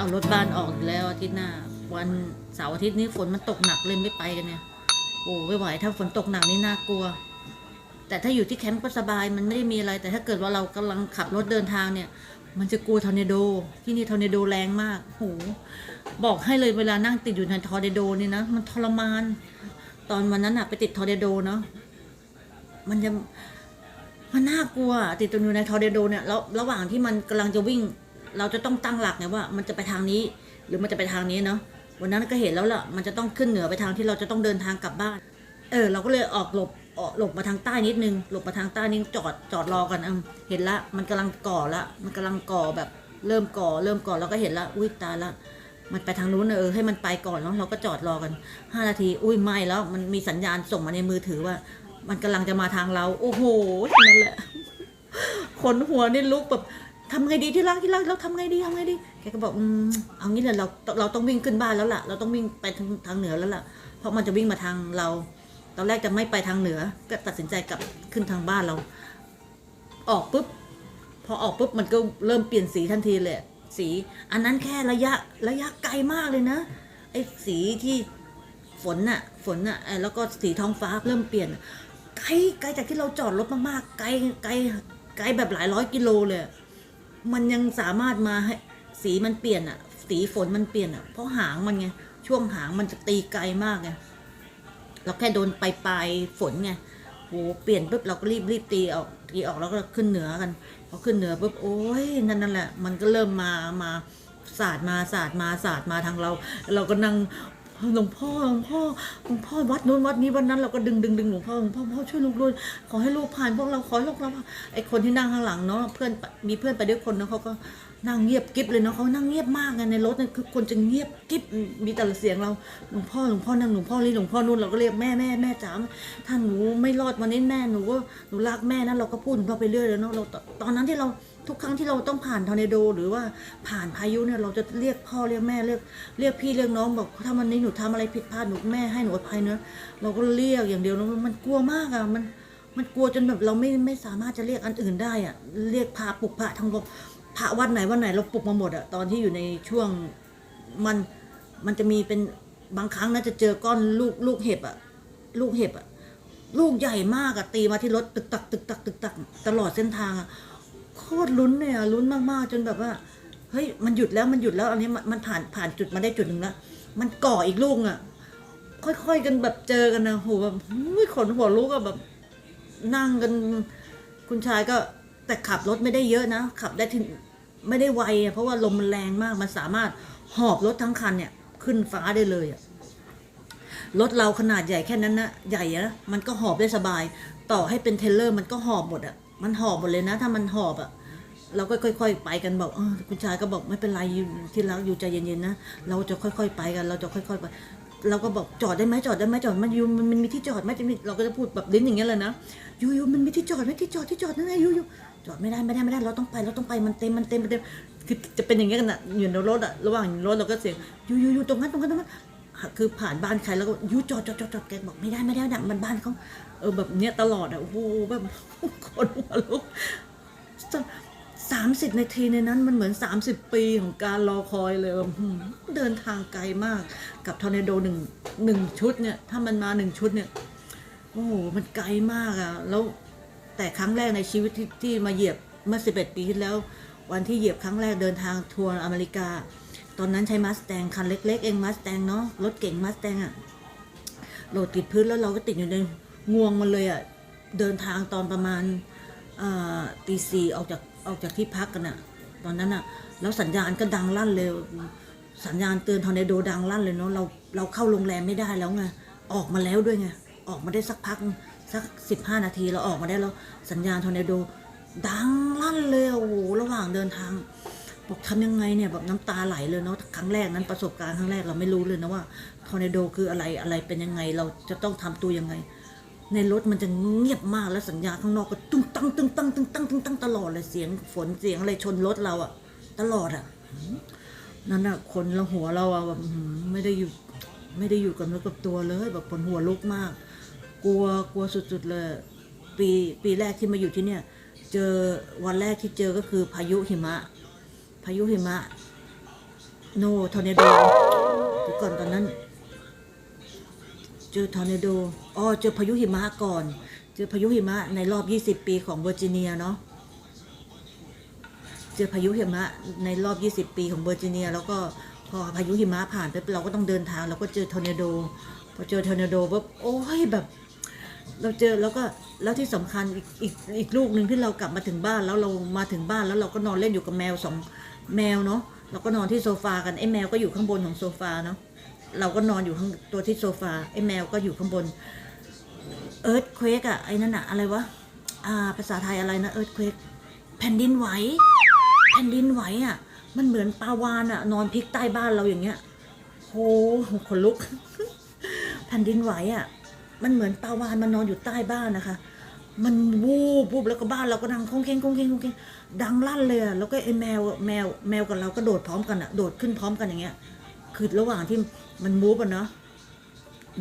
เอารถบ้านออกอีกแล้วอาทิตย์หน้า วันเสาร์อาทิตย์นี้ฝนมันตกหนักเลยไม่ไปกันเนี่ยโอ้ไม่ไหวถ้าฝนตกหนักนี่น่ากลัว แต่ถ้าอยู่ที่แคมป์ก็สบายมันไม่ได้มีอะไร แต่ถ้าเกิดว่าเรากำลังขับรถเดินทางเนี่ย มันจะกลัวทอร์เนโด ที่นี่ทอร์เนโดแรงมากโหบอกให้เลยเวลานั่งติดอยู่ในทอร์เนโดนี่นะมันทรมาน ตอนวันนั้นอะไปติดทอร์เนโดเนาะมันจะมันน่ากลัวติดตัวอยู่ในทอร์เนโดเนี่ยแล้วระหว่างที่มันกำลังจะวิ่ง เราจะต้องตั้งหลักไงว่า มันจะไปทางนี้ หรือมันจะไปทางนี้เนาะวันนั้นก็เห็นแล้วล่ะมันจะต้องขึ้นเหนือไปทางที่เราจะต้องเดินทางกลับบ้าน เออ เราก็เลยออกหลบออกหลบมาทางใต้นิดนึงหลบมาทางใต้นิดจอดจอดรอกันอืมเห็นละ มันกำลังก่อละมันกำลังก่อแบบเริ่มก่อ เริ่มก่อเราก็เห็นละอุ้ยตายละมันไปทางนู้นเออให้มันไปก่อนแล้วเราก็จอดรอกันห้านาที อุ้ยไม่แล้วมันมีสัญญาณส่งมาในมือถือว่า มันกำลังจะมาทางเรา โอ้โหนั่นแหละขนหัวนี่ลุกแบบ ทำไงดีที่รักที่รักเราทำไงดีทำไงดีแกก็บอกอืมเอางี้เลยเราเราต้องวิ่งขึ้นบ้านแล้วล่ะ เราต้องวิ่งไปทางทางเหนือแล้วล่ะ เพราะมันจะวิ่งมาทางเรา ตอนแรกจะไม่ไปทางเหนือ ก็ตัดสินใจกลับขึ้นทางบ้านเรา ออกปุ๊บพอออกปุ๊บมันก็เริ่มเปลี่ยนสีทันทีเลยสี อันนั้นแค่ระยะระยะไกลมากเลยนะไอ้สีที่ฝนน่ะ ฝนน่ะแล้วก็สีท้องฟ้าเริ่มเปลี่ยนไกลไกลจากที่เราจอดรถมากๆไกลไกลไกลแบบหลายร้อยกิโลเลย มันยังสามารถมาให้สีมันเปลี่ยนอะสีฝนมันเปลี่ยนอะเพราะหางมันไงช่วงหางมันจะตีไกลมากไงเราแค่โดนปลายปลายฝนไงโหเปลี่ยนปุ๊บเราก็รีบรีบตีออกตีออกแล้วก็ขึ้นเหนือกันพอขึ้นเหนือปุ๊บโอ้ยนั่นนั่นแหละ มันก็เริ่มมามาสาดมาสาดมาสาดมาทางเรา เราก็นั่ง หลวงพ่อหลวงพ่อหลวงพ่อวัดนู้นวัดนี้วันนั้นเราก็ดึงดึงดึงหลวงพ่อหลวงพ่อพ่อช่วยลูกด้วยขอให้ลูกผ่านพวกเราขอให้ลูกเราไอคนที่นั่งข้างหลังเนาะเพื่อนมีเพื่อนไปด้วยคนเนาะเขาก็นั่งเงียบกิ๊บเลยเนาะเขานั่งเงียบมากไงในรถเนี่ยคือคนจะเงียบกิ๊บมีแต่เสียงเราหลวงพ่อหลวงพ่อนั่งหลวงพ่อนี่หลวงพ่อนู่นเราก็เรียกแม่แม่แม่จ๋าถ้าหนูไม่รอดวันนี้แม่หนูก็หนูรักแม่นะเราก็พูดของเราไปเรื่อยเลยเนาะเราตอนนั้นที่เรา ทุกครั้งที่เราต้องผ่านทอร์เนโด หรือว่าผ่านพายุเนี่ยเราจะเรียกพ่อเรียกแม่เรียกเรียกพี่เรียกน้องบอกถ้าวันนี้หนูทำอะไรผิดพลาดหนูแม่ให้หนูอภัยเนอะเราก็เรียกอย่างเดียวแล้วมันกลัวมากอะมันมันกลัวจนแบบเราไม่ไม่สามารถจะเรียกอันอื่นได้อะเรียกพาปลุกพระทั้งบอกพระวัดไหนวัดไหนเราปลุกมาหมดอะตอนที่อยู่ในช่วงมันมันจะมีเป็นบางครั้งนะจะเจอก้อนลูกลูกเห็บอะลูกเห็บอะลูกใหญ่มากอะตีมาที่รถตึกตักตึกตักตึกตักตลอดเส้นทางอะ โคตรลุ้นเลยอะลุ้นมากๆ จนแบบว่า เฮ้ย มันหยุดแล้วมันหยุดแล้วอันนี้มันมันผ่านผ่านจุดมาได้จุดหนึ่งแล้ว มันก่ออีกลูกอะค่อยๆกันแบบเจอกันนะโหแบบขนหัวลุกอะแบบ นั่งกันคุณชายก็แต่ขับรถไม่ได้เยอะนะ ขับได้ที่ไม่ได้ไวอะเพราะว่าลมมันแรงมากมันสามารถหอบรถทั้งคันเนี่ย ขึ้นฟ้าได้เลยอะรถเราขนาดใหญ่แค่นั้นนะใหญ่อะมันก็หอบได้สบาย ต่อให้เป็นเทเลอร์มันก็หอบหมดอะ มันหอบหมดเลยนะ ถ้ามันหอบอะเราก็ค่อย ๆ ไปกันบอกอคุณชายก็บอกไม่เป็นไรที่รักอยู่ใจเย็นๆนะเราจะค่อย ๆ ไปกัน เราจะค่อย ๆ ไป เราก็บอกจอดได้ไหมจอดได้ไหมจอดมันยูมันมันมีที่จอดไหมเราก็จะพูดแบบลิ้นอย่างเงี้ยเลยนะยูยูมันมีที่จอดไหมที่จอดที่จอดนั่นไงยูยูจอดไม่ได้ไม่ได้ไม่ได้เราต้องไปเราต้องไปมันเต็มมันเต็มมันเต็มคือจะเป็นอย่างเงี้ยกันอะอยู่ในรถอะระหว่างรถเราก็เสียงยูยูยูตรงนั้นตรงนั้นตรงนั้น คือผ่านบ้านใครแล้วก็ยู่จอดจอดจอดจอดแกบอกไม่ได้ไม่ได้นะมันบ้านเขาเออแบบเนี้ยตลอดอะโอ้โหแบบคนหัวลุกสามสิบนาทีในนั้นมันเหมือน30ปีของการรอคอยเลยเดินทางไกลมากกับทอร์เนโดหนึ่งหนึ่งชุดเนี่ย ถ้ามันมาหนึ่งชุดเนี่ยโอ้โหมันไกลมากอะแล้วแต่ครั้งแรกในชีวิตที่ที่มาเหยียบเมื่อ11ปีที่แล้ว วันที่เหยียบครั้งแรกเดินทางทัวร์อเมริกา ตอนนั้นใช้มาสแตงคันเล็ก ๆ เองมาสแตงเนาะรถเก่งมาสแตงอะโหลดติดพื้นแล้วเราก็ติดอยู่ในงวงมันเลยอะเดินทางตอนประมาณตีสี่ออกจากออกจากที่พักกันอะตอนนั้นอะแล้วสัญญาณก็ดังลั่นเลย สัญญาณเตือนทอร์เนโดดังลั่นเลยเนาะเราเราเข้าโรงแรมไม่ได้แล้วไงออกมาแล้วด้วยไงออกมาได้สักพักสักสิบห้านาทีเราออกมาได้แล้วสัญญาณทอร์เนโดดังลั่นเลยโอ้โหระหว่างเดินทาง บอกทำยังไงเนี่ยแบบน้ำตาไหลเลยเนาะครั้งแรกนั้นประสบการณ์ครั้งแรกเราไม่รู้เลยนะว่าทอร์เนโดคืออะไรอะไรเป็นยังไงเราจะต้องทำตัวยังไง ในรถมันจะเงียบมากแล้วสัญญาณข้างนอกก็ตึ้งตั้งตึ้งตั้งตึ้งตั้งตึ้งตั้งตลอดเลยเสียงฝนเสียงอะไรชนรถเราอะตลอดอะนั่นอะคนละหัวเราอะแบบไม่ได้อยู่ไม่ได้อยู่กับเนื้อกับตัวเลย แบบปวดหัวลุกมาก กลัวกลัวสุดๆเลย ปีปีแรกที่มาอยู่ที่เนี่ย เจอวันแรกที่เจอก็คือพายุหิมะ พายุหิมะ โนทอร์เนโดเดี๋ยวก่อนตอนนั้น เจอทอร์เนโดอ๋อเจอพายุหิมะก่อน เจอพายุหิมะในรอบ 20 ปีของเวอร์จิเนียเนาะเจอพายุหิมะในรอบ 20 ปีของเวอร์จิเนีย แล้วก็พอพายุหิมะผ่านไปเราก็ต้องเดินทางเราก็เจอทอร์เนโดพอเจอทอร์เนโดปุ๊บโอ้ยแบบ เราเจอแล้วก็แล้วที่สำคัญอีกอีกอีกลูกหนึ่งที่เรากลับมาถึงบ้านแล้วเรามาถึงบ้านแล้วเราก็นอนเล่นอยู่กับแมวสอง แมวเนาะเราก็นอนที่โซฟากันไอ้แมวก็อยู่ข้างบนของโซฟาเนาะเราก็นอนอยู่ข้างตัวที่โซฟาไอ้แมวก็อยู่ข้างบนเอิร์ธเควกอะไอ้นั่นอะอะไรวะอ่าภาษาไทยอะไรนะเอิร์ธเควกแผ่นดินไหวแผ่นดินไหวอะมันเหมือนปลาวานอะนอนพลิกใต้บ้านเราอย่างเงี้ยโหขนลุก แผ่นดินไหวอะมันเหมือนปลาวานมันนอนอยู่ใต้บ้านนะคะ มันวูบวูบแล้วก็บ้านเราก็ดังคงเคงคงเคงคงเคงดังลั่นเลยอะแล้วก็ไอ้แมวแมวแมวกับเราก็โดดพร้อมกันอะโดดขึ้นพร้อมกันอย่างเงี้ย คือระหว่างที่มันมูฟอะเนาะ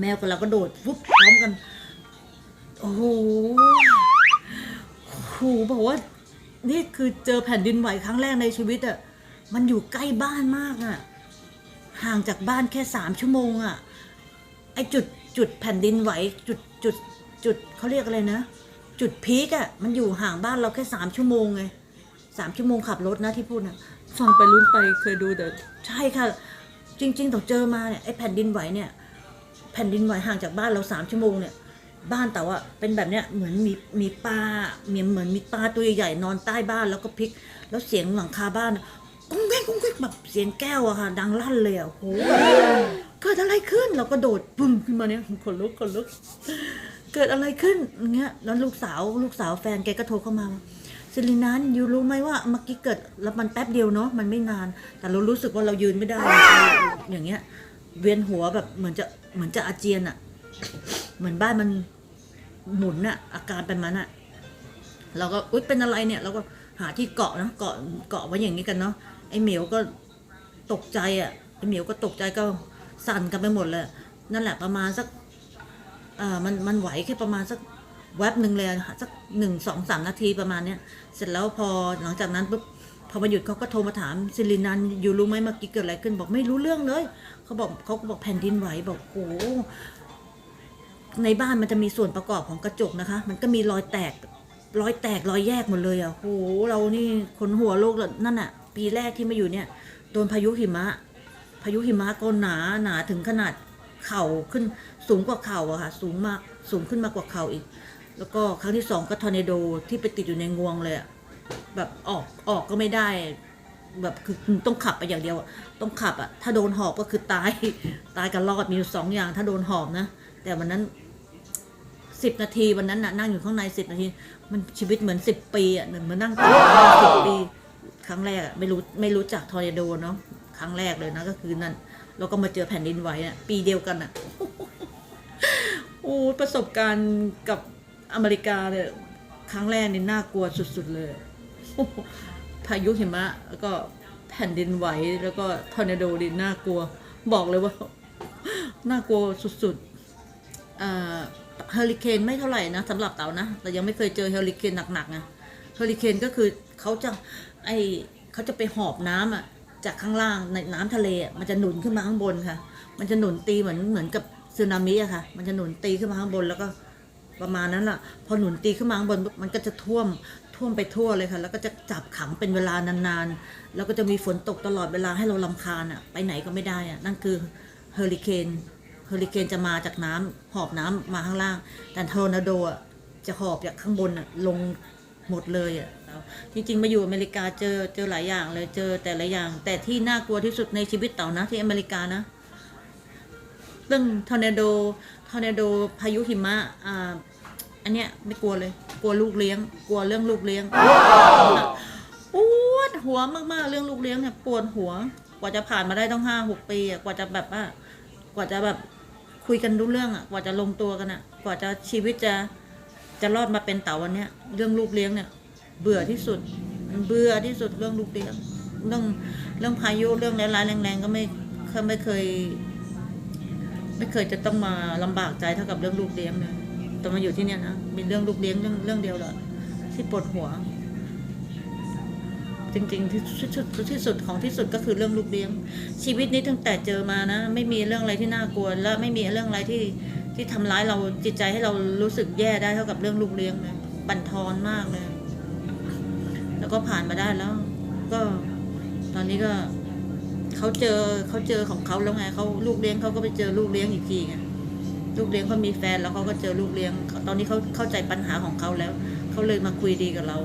แมวกับเราก็โดดวุบพร้อมกัน โอ้โหโหบอกว่า นี่คือเจอแผ่นดินไหวครั้งแรกในชีวิตอะมันอยู่ใกล้บ้านมากอะห่างจากบ้านแค่สามชั่วโมงอะไอจุดจุดแผ่นดินไหว จุดจุดจุดเขาเรียกอะไรนะ จุดพีกอะมันอยู่ห่างบ้านเราแค่สามชั่วโมงไงสามชั่วโมงขับรถนะที่พูดนะฟังไปลุ้นไปเคยดูแต่ใช่ค่ะ จริงๆต้องเจอมาเนี่ยไอ้แผ่นดินไหวเนี่ยแผ่นดินไหวห่างจากบ้านเราสามชั่วโมงเนี่ยบ้านแต่ว่าเป็นแบบเนี้ยเหมือนมีมีปลาเหมือนเหมือนมีปลาตัวใหญ่ๆนอนใต้บ้านแล้วก็พลิก แล้วเสียงหลังคาบ้านกุ้งแก้งกุ้งแก้งแบบเสียงแก้วอะค่ะ ดังลั่นเลยอะโอ้โห เกิดอะไรขึ้นเราก็โดดปุ้มขึ้นมาเนี่ยขนลุกขนลุก เกิดอะไรขึ้นเงี้ยแล้วลูกสาวลูกสาวแฟนแกก็โทรเข้ามาซิลินันยูรู้ไหมว่าเมื่อกี้เกิดแล้วมันแป๊บเดียวเนาะมันไม่นาน แต่เรารู้สึกว่าเรายืนไม่ได้ อย่างเงี้ย เวียนหัวแบบเหมือนจะเหมือนจะอาเจียนอะเหมือนบ้านมันหมุนอะอาการเป็นมันอะเราก็อุ๊ยเป็นอะไรเนี่ยเราก็หาที่เกาะนะเกาะเกาะไว้อย่างนี้กันเนาะไอ้เหมียวก็ตกใจอะไอ้เหมียวก็ตกใจก็ สั่นกันไปหมดเลย นั่นแหละประมาณสักอ่ามันมันไหวแค่ประมาณสักแวบหนึ่งเลยะสักหนึ่งสองสามนาทีประมาณเนี้ยเสร็จแล้วพอหลังจากนั้นปุ๊บพอมาหยุดเขาก็โทรมาถามซิลินันอยู่รู้ไหมเมื่อกี้เกิดอะไรขึ้นบอกไม่รู้เรื่องเลยเขาบอกเขาก็บอกแผ่นดินไหวบอกโอ้โหในบ้านมันจะมีส่วนประกอบของกระจกนะคะ มันก็มีรอยแตกรอยแตกรอยแยกหมดเลยอะโอ้โหเรานี่ขนหัวโลกเลยนั่นอะ ปีแรกที่มาอยู่เนี่ยโดนพายุหิมะ พายุหิมะก็หนาหนาถึงขนาดเข่าขึ้นสูงกว่าเข่าอะค่ะสูงมากสูงขึ้นมากกว่าเข่าอีก แล้วก็ครั้งที่สองก็ทอร์เนโดที่ไปติดอยู่ในงวงเลยอะแบบออกออกก็ไม่ได้ แบบคือต้องขับไปอย่างเดียวต้องขับอะถ้าโดนหอบก็คือตายตายกับรอดมีอยู่สองอย่างถ้าโดนหอบนะ แต่วันนั้นสิบนาทีวันนั้นนะนั่งอยู่ข้างในสิบนาที มันชีวิตเหมือนสิบปีอะเหมือนมานั่งติดสิบปี ครั้งแรกอะไม่รู้ไม่รู้จักทอร์เนโดเนาะ ครั้งแรกเลยนะก็คือนั่นแล้วก็มาเจอแผ่นดินไหวอะปีเดียวกันอะโอ้ประสบการณ์กับอเมริกาเนี่ยครั้งแรกนี่น่ากลัวสุดๆเลย พายุหิมะแล้วก็แผ่นดินไหวแล้วก็ทอร์เนโดดิน่ากลัว บอกเลยว่า น่ากลัวสุดๆเอ่อเฮอริเคนไม่เท่าไหร่นะสำหรับเต๋านะ แต่ยังไม่เคยเจอเฮอริเคนหนักๆนะเฮอริเคนก็คือเขาจะไอเขาจะไปหอบน้ำอะ จากข้างล่างในน้ำทะเลมันจะหนุนขึ้นมาข้างบนค่ะ มันจะหนุนตีเหมือนเหมือนกับสึนามิอะค่ะ มันจะหนุนตีขึ้นมาข้างบนแล้วก็ประมาณนั้นแหละพอหนุนตีขึ้นมาข้างบนมันก็จะท่วมท่วมไปทั่วเลยค่ะ แล้วก็จะจับขังเป็นเวลานานๆ แล้วก็จะมีฝนตกตลอดเวลาให้เราลำคาญอะไปไหนก็ไม่ได้อะนั่นคือเฮอริเคนเฮอริเคนจะมาจากน้ำหอบน้ำมาข้างล่าง แต่ทอร์นาโดอะจะหอบจากข้างบนลง หมดเลยอะจริงๆมาอยู่อเมริกาเจอเจอหลายอย่างเลยเจอแต่ละอย่าง แต่ที่น่ากลัวที่สุดในชีวิตเต่านะที่อเมริกานะเรื่องทอร์นาโดทอร์นาโดพายุหิมะอ่าอันเนี้ยไม่กลัวเลย กลัวลูกเลี้ยง กลัวเรื่องลูกเลี้ยงปวดหัวมากๆเรื่องลูกเลี้ยงเนี่ยปวดหัว กว่าจะผ่านมาได้ต้องห้าหกปีอะกว่าจะแบบว่ากว่าจะแบบคุยกันรู้เรื่องอะกว่าจะลงตัวกันอะ กว่าจะชีวิตจะ จะรอดมาเป็นเต่าวันเนี้ยเรื่องลูกเลี้ยงเนี่ย เบื่อที่สุด เบื่อที่สุดเรื่องลูกเลี้ยงเรื่องเรื่องพายุเรื่องร้ายแรงๆก็ไม่ไม่เคย ไม่เคยจะต้องมาลำบากใจเท่ากับเรื่องลูกเลี้ยงเลยตอนมาอยู่ที่เนี่ยนะมีเรื่องลูกเลี้ยงเรื่องเรื่องเดียวแหละที่ปวดหัว จริงๆที่สุดที่สุดของที่สุดก็คือเรื่องลูกเลี้ยง ชีวิตนี้ตั้งแต่เจอมานะ ไม่มีเรื่องอะไรที่น่ากลัวและไม่มีเรื่องอะไรที่ ที่ทำร้ายเราจิตใจให้เรารู้สึกแย่ได้เท่ากับเรื่องลูกเลี้ยงเลยบั่นทอนมากเลย แล้วก็ผ่านมาได้แล้ว ก็ตอนนี้ก็เขาเจอเขาเจอของเขาแล้วไงเขาลูกเลี้ยงเขาก็ไปเจอลูกเลี้ยงอีกทีไงลูกเลี้ยงเขามีแฟนแล้วเขาก็เจอลูกเลี้ยง ตอนนี้เขาเข้าใจปัญหาของเขาแล้วเขาเลยมาคุยดีกับเรา